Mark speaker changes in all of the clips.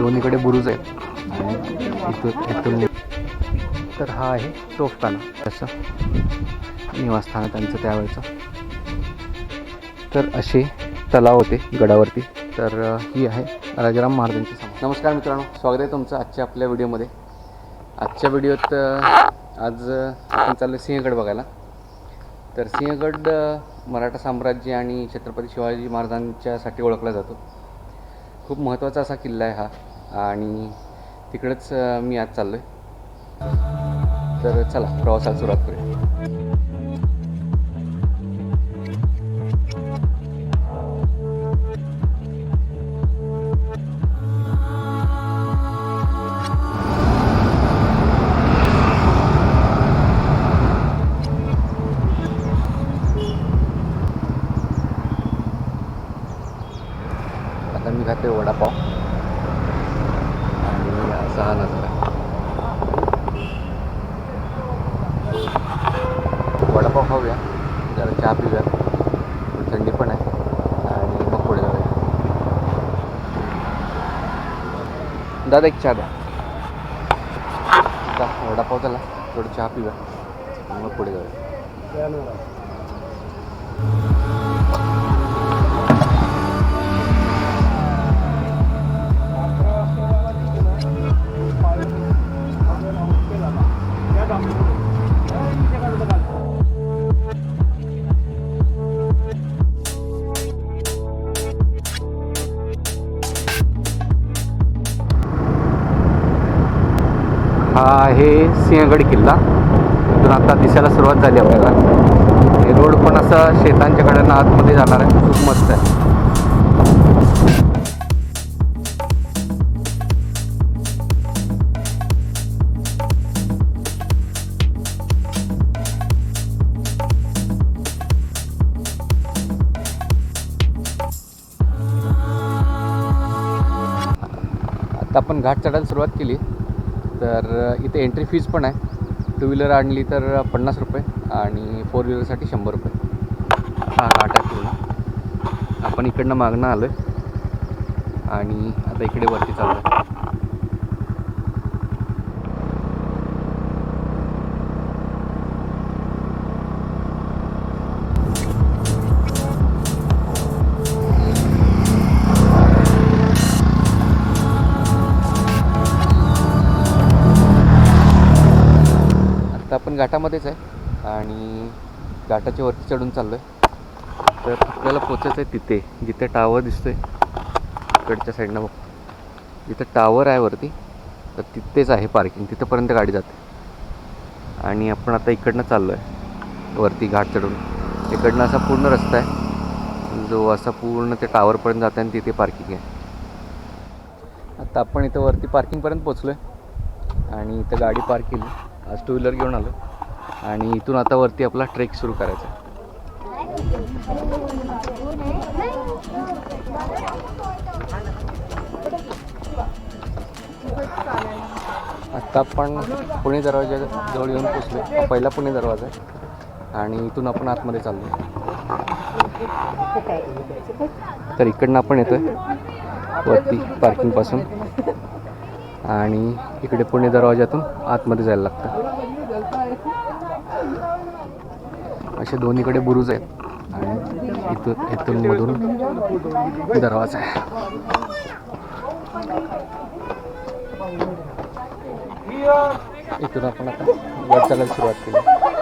Speaker 1: दोन्हीकडे बुरुज आहेत. आणि इथून तर हा आहे तोफखाना. असं निवासस्थान आहे त्यांचं त्यावेळेचं. तर असे तलाव होते गडावरती. तर ही आहे राजाराम महाराजांची समाधी. नमस्कार मित्रांनो स्वागत आहे तुमचं आजच्या आपल्या व्हिडिओमध्ये. आजच्या व्हिडिओत आज आपण चाललो सिंहगड बघायला. तर सिंहगड मराठा साम्राज्य आणि छत्रपती शिवाजी महाराजांच्यासाठी ओळखला जातो. खूप महत्त्वाचा असा किल्ला आहे हा. आणि तिकडंच मी आज चाललो आहे तर चला प्रवासाला सुरुवात करूया. सहा नजर आहे वडापाव खाऊया जरा चहा पिऊया. थंडी पण आहे. आणि मग पुढे जाऊया. दादा एक चहा द्या. वडापाव झाला थोडं चहा पिऊया. मग पुढे जाऊया. आहे सिंहगड किल्ला. इथून आता दिसायला सुरुवात झाली आपल्याला हे रोड पण असं शेतांच्या कडेनं आतमध्ये जाणार आहे. खूप मस्त आहे. आता आपण घाट चढायला सुरुवात केली. तर इथे एंट्री फीज पण आहे. टू व्हीलर आणली तर पन्नास रुपये आणि फोर व्हीलरसाठी शंभर रुपये. हा घाट पूर्ण आपण इकडनं मागणं आलो आहे आणि आता इकडे वरती चाललो आहे घाटामध्येच आहे आणि घाटाच्या वरती चढून चाललो आहे तर आपल्याला पोचायचं आहे तिथे जिथे टावर दिसतो आहे इकडच्या साईडनं बघ जिथे टावर आहे वरती तर तिथेच आहे पार्किंग तिथंपर्यंत गाडी जाते. आणि आपण आता इकडनं चाललो आहे वरती घाट चढून. इकडनं असा पूर्ण रस्ता आहे. जो असा पूर्ण ते टावरपर्यंत जाते आणि तिथे पार्किंग आहे. आता आपण इथं वरती पार्किंगपर्यंत पोचलो आहे आणि इथं गाडी पार्क केली. आज टू व्हीलर घेऊन आलो आणि इथून आता वरती आपला ट्रेक सुरू करायचा. आहे. आत्ता आपण पुणे दरवाजा जवळ येऊन पोचलो हा पहिला पुणे दरवाजा आहे. आणि इथून आपण आतमध्ये चाललो तर इकडनं आपण येतोय. वरती पार्किंगपासून आणि इकडे पुणे दरवाजातून आतमध्ये जायला लागतं. असे दोन्हीकडे बुरुज आहेत. आणि इथून इथून मधून दरवाजा आहे. इथून आपण आता वर चालायला सुरुवात केली.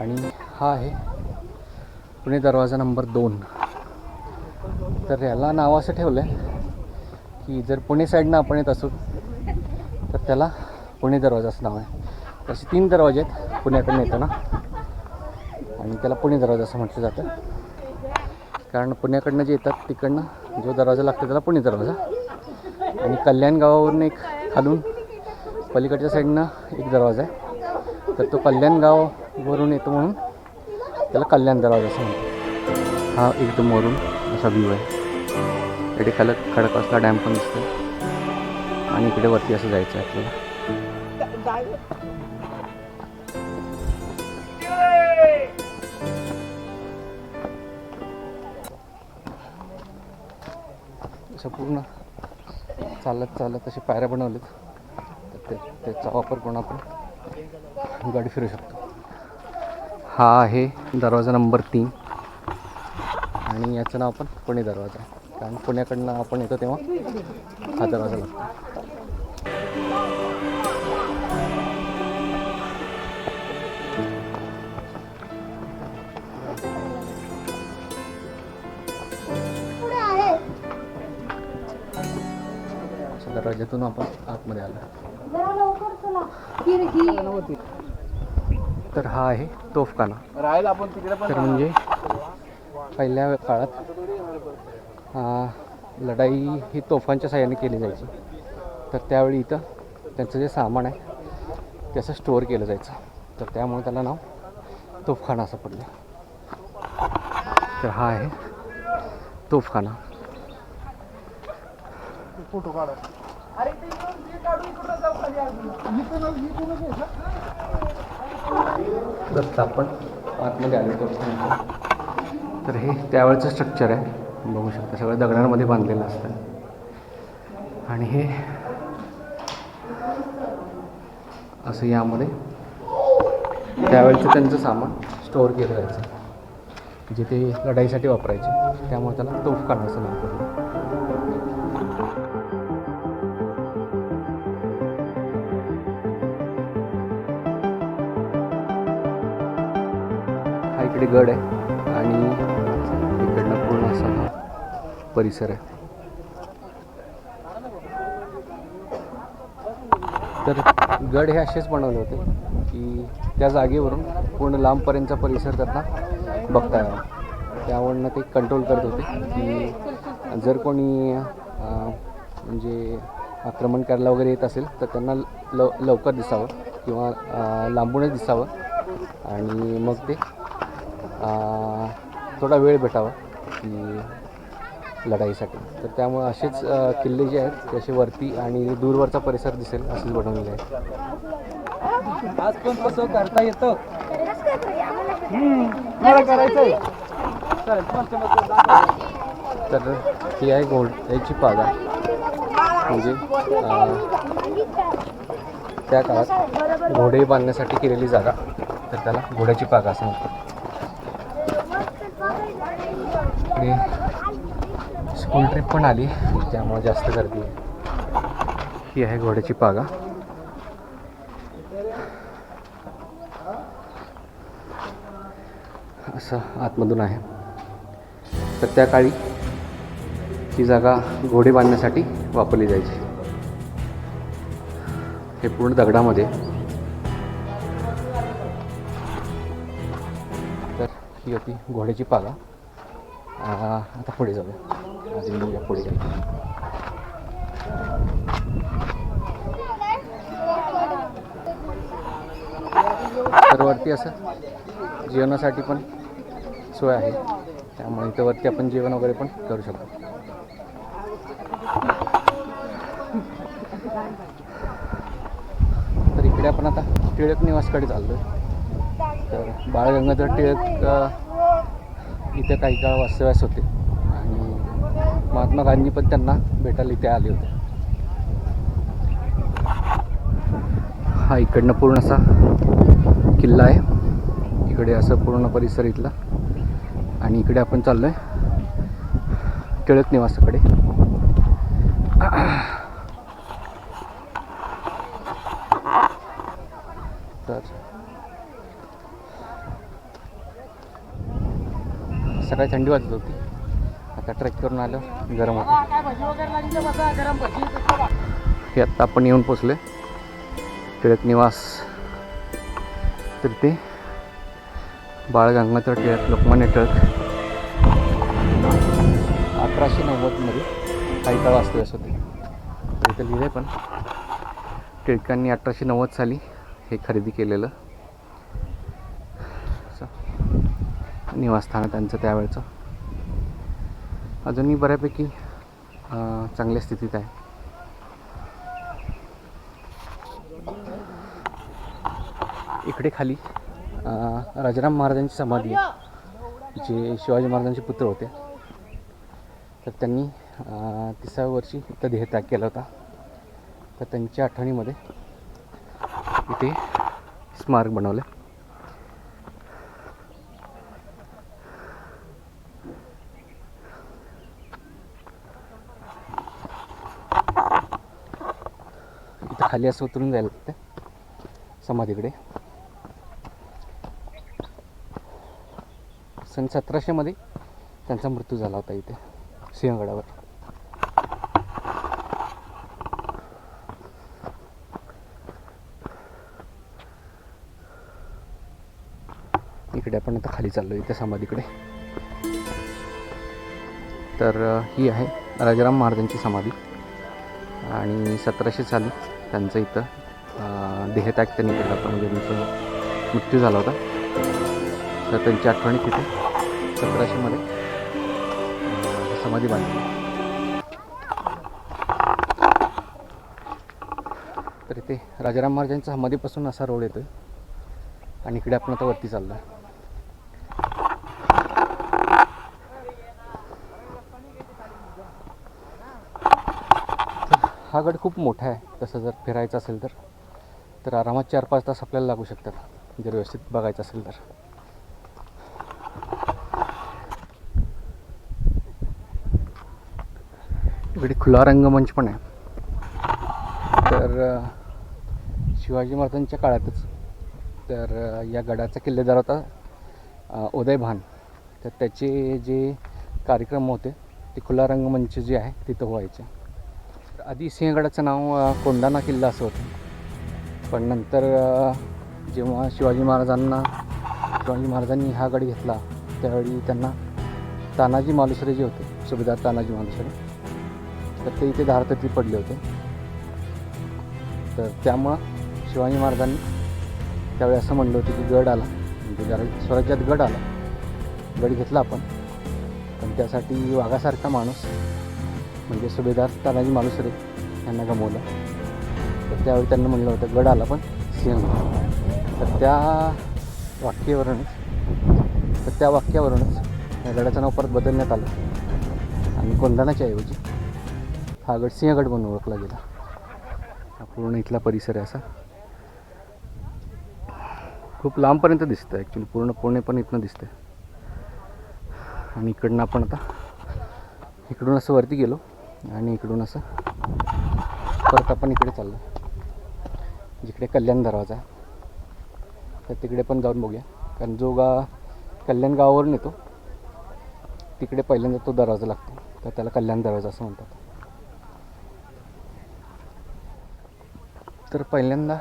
Speaker 1: आणि हा आहे पुणे दरवाजा नंबर दोन. तर याला नाव असं ठेवलं आहे की जर पुणे साईडनं आपण येत असू तर त्याला पुणे दरवाजा असं नाव आहे. तसे तीन दरवाजे आहेत पुण्याकडून येताना. आणि त्याला पुणे दरवाजा असं म्हटलं जातं. कारण पुण्याकडनं जे येतात तिकडनं जो दरवाजा लागतो त्याला पुणे दरवाजा. आणि कल्याण गावावरून एक खालून पलीकडच्या साईडनं एक दरवाजा आहे. तर तो कल्याण गाव वरून येतो म्हणून त्याला कल्याण दरवाजा असं म्हणतो हा एकदम वरून असा व्ह्यू आहे. इकडे खडक खडकवासला डॅम पण दिसतो आणि इकडे वरती असं जायचं आहे आपल्याला. असं पूर्ण चालत चालत असे पायऱ्या बनवलेत. तर ते त्याचा वापर करून आपण गाडी फिरू शकतो. हा आहे दरवाजा नंबर तीन. आणि याचं नाव पण पुणे दरवाजा. कारण पुण्याकडनं आपण येतो तेव्हा हा दरवाजा लागतो. दरवाज्यातून आपण आतमध्ये आलो
Speaker 2: जरा लवकर चला खिडकी
Speaker 1: तर हा आहे तोफखाना. तर म्हणजे पहिल्या काळात लढाई ही तोफांच्या साह्याने केली जायची. तर त्यावेळी इथं त्यांचं जे सामान आहे त्याचं स्टोअर केलं जायचं. तर त्यामुळे त्याला नाव तोफखाना असं पडलं. तर हा आहे तोफखाना.
Speaker 3: फोटो काढा.
Speaker 1: रस्ता आपण आतमध्ये आलो तर तर हे त्यावेळेचं स्ट्रक्चर आहे. बघू शकता सगळं दगडांमध्ये बांधलेलं असतं. आणि हे असं यामध्ये त्यावेळेचं त्यांचं सामान स्टोअर केलं जायचं. जे ते लढाईसाठी वापरायचे त्यामुळे त्याला तोफ काढण्याचं नाव इकडे गड आहे आणि इकडनं पूर्ण असा हा परिसर आहे. तर गड हे असेच बनवले होते की त्या जागेवरून पूर्ण लांबपर्यंतचा परिसर त्यांना बघता यावा. त्यावरनं ते कंट्रोल करत होते की जर कोणी म्हणजे आक्रमण करायला वगैरे येत असेल तर त्यांना लव लवकर दिसावं किंवा लांबूनच दिसावं आणि मग ते थोडा वेळ भेटावा की लढाईसाठी. तर त्यामुळे असेच किल्ले जे आहेत ते असे वरती आणि दूरवरचा परिसर दिसेल असेच बनवलेले आहेत.
Speaker 3: आज पण तसं करता येतं. मला दाखव.
Speaker 1: तर ही आहे घोड्याची पागा. म्हणजे त्या काळात घोडे बांधण्यासाठी केलेली जागा. तर त्याला घोड्याची पागा असं म्हणतात. इकडे. स्कूल ट्रिप पण आली त्यामुळे जास्त गर्दी आहे. ही आहे घोड्याची पागा. असं आतमधून आहे. तर त्या काळी ही जागा घोडे बांधण्यासाठी वापरली जायची. हे पूर्ण दगडामध्ये. तर ही होती घोड्याची पागा. आता पुढे जाऊया. अजून बघूया पुढे जाऊया तर वरती असं जेवणासाठी पण सोय आहे. त्यामुळे इथं वरती आपण जेवण वगैरे पण करू शकतो. तर इकडे आपण आता टिळक निवासकडे चाललो तर बाळगंगाधर टिळक इथे काही काळ वास्तव्यास होते. आणि महात्मा गांधी पण त्यांना भेटायला इथे आले होते. हा इकडनं पूर्ण असा किल्ला आहे. इकडे असं पूर्ण परिसर इथला. आणि इकडे आपण चाललो आहे टिळक निवासाकडे. तर सकाळी थंडी वाजत होती. आता ट्रेक करून आलं गरम होतं हे आत्ता आपण येऊन पोचले टिळक निवास. तर ते बाळ गंगाधर टिळक लोकमान्य टिळक. अठराशे नव्वदमध्ये काही काळ वास्तव्यास होते तर इथं लिहिलं पण. टिळकांनी अठराशे नव्वद साली हे खरेदी केलेलं. निवासस्थान आहे त्यांचं त्यावेळचं. अजूनही बऱ्यापैकी चांगल्या स्थितीत आहे. इकडे खाली राजाराम महाराजांची समाधी आहे जे शिवाजी महाराजांचे पुत्र होते. तर त्यांनी तिसाव्या वर्षी इथं देहत्याग केला होता. तर त्यांच्या आठवणीमध्ये इथे स्मारक बनवलं. खाली असं उतरून जायला लागतं समाधीकडे. सन सतराशेमध्ये त्यांचा मृत्यू झाला होता इथे सिंहगडावर. इकडे आपण आता खाली चाललो इथे समाधीकडे. तर ही आहे राजाराम महाराजांची समाधी. आणि सतराशे साली त्यांचं इथं देहत्याग त्यांनी केला होता. म्हणजे त्यांचा मृत्यू झाला होता. तर त्यांची आठवणी तिथे सतराशेमध्ये समाधी बांधली. तर इथे राजाराम महाराजांचा समाधीपासून असा रोड येतोय. आणि इकडे आपण आता वरती चाललो आहे हा गड खूप मोठा आहे. तसं जर फिरायचं असेल तर तर आरामात चार पाच तास आपल्याला लागू शकतात जर व्यवस्थित बघायचं असेल तर. इकडे खुला रंगमंच पण आहे. तर शिवाजी महाराजांच्या काळातच तर या गडाचा किल्लेदार होता उदयभान तर त्याचे जे कार्यक्रम होते ते खुला रंगमंच जे आहे तिथं व्हायचे. आधी सिंहगडाचं नाव कोंढाणा कोंडाणा किल्ला असं होतं. पण नंतर जेव्हा शिवाजी महाराजांना शिवाजी महाराजांनी हा गड घेतला त्यावेळी त्यांना तानाजी मालुसरे जे होते सुभेदार तानाजी मालुसरे तर ते इथे धारतती पडले होते. तर त्यामुळं शिवाजी महाराजांनी त्यावेळी असं म्हणलं होतं की गड आला. म्हणजे स्वराज्यात गड आला. गड घेतला आपण. पण त्यासाठी वाघासारखा माणूस म्हणजे सुभेदार तानाजी मालुसरे यांना गमवलं. तर त्यावेळी त्यांना म्हणलं होतं गड आला पण सिंह तर त्या वाक्यावरूनच तर त्या वाक्यावरूनच या गडाचं नाव परत बदलण्यात आलं. आणि कोंढाणाच्या ऐवजी हा गड सिंहगड म्हणून ओळखला गेला. हा पूर्ण इथला परिसर आहे असा. खूप लांबपर्यंत दिसतं ॲक्च्युली पूर्ण पुणे पण इथनं दिसतं आणि इकडनं आपण आता इकडून असं वरती गेलो. आणि इकडून असं परत आपण इकडे चाललो. जिकडे कल्याण दरवाजा तर तिकडे पण जाऊन बघूया. कारण जो गा कल्याण गावावरून येतो तिकडे पहिल्यांदा तो दरवाजा लागतो. तर त्याला कल्याण दरवाजा असं म्हणतात. तर पहिल्यांदा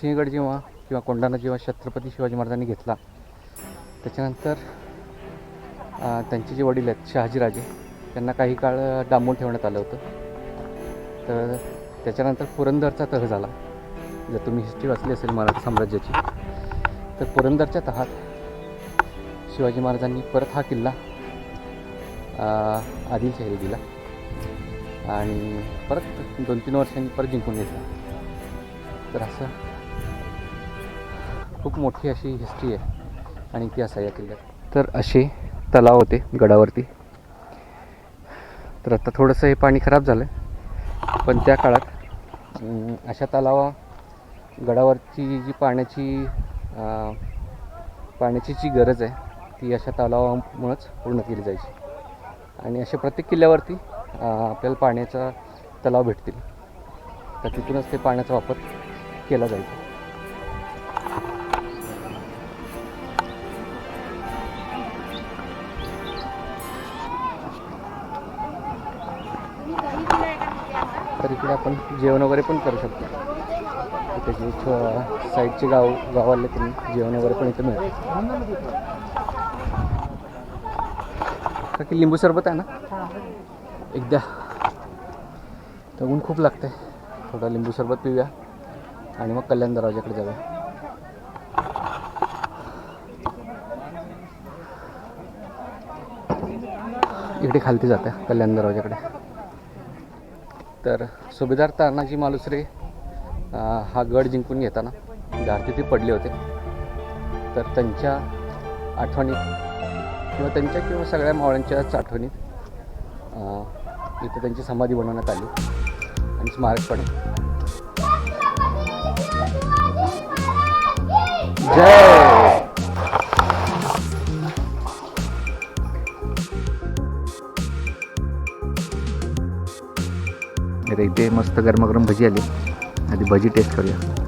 Speaker 1: सिंहगड जेव्हा किंवा कोंढाणा जेव्हा छत्रपती शिवाजी महाराजांनी घेतला त्याच्यानंतर त्यांचे जे वडील आहेत शहाजीराजे त्यांना काही काळ डांबून ठेवण्यात आलं होतं. तर त्याच्यानंतर पुरंदरचा तह झाला. जर तुम्ही हिस्ट्री वाचली असेल मराठा साम्राज्याची तर पुरंदरच्या तहात शिवाजी महाराजांनी परत हा किल्ला अं, दिला. आणि परत दोन तीन वर्षांनी परत जिंकून घेतला. तर असं खूप मोठी अशी हिस्ट्री आहे आणि इतिहास आहे या किल्ल्यात. तर असे तलाव होते गडावरती. तर आता थोडंसं हे पाणी खराब झालं पण त्या काळात अशा तलावा गडावरची जी पाण्याची पाण्याची जी गरज आहे ती अशा तलावामुळंच पूर्ण केली जायची. आणि अशा प्रत्येक किल्ल्यावरती आपल्याला पाण्याचा तलाव भेटतील. तर तिथूनच ते पाण्याचा वापर केला जायचा आपण जेवण वगैरे पण करू शकतो. इथे जे साईडचे गाव गावाले तुम्ही जेवण वगैरे पण इथे मिळतं. की लिंबू सरबत आहे ना? एकदा. तर ऊन खूप लागतंय. थोडा लिंबू सरबत पिऊया आणि मग कल्याण दरवाजाकडे जाऊया. इकडे खालती जाते कल्याण दरवाजाकडे तर सुभेदार तानाजी मालुसरे हा गड जिंकून घेताना गार पडले होते. तर त्यांच्या आठवणीत किंवा त्यांच्या किंवा सगळ्या मावळ्यांच्याच आठवणीत इथे इथं त्यांची समाधी बनवण्यात आली आणि स्मारक पण जय! इथे मस्त गरमागरम भजी आली. आधी भजी टेस्ट करूया.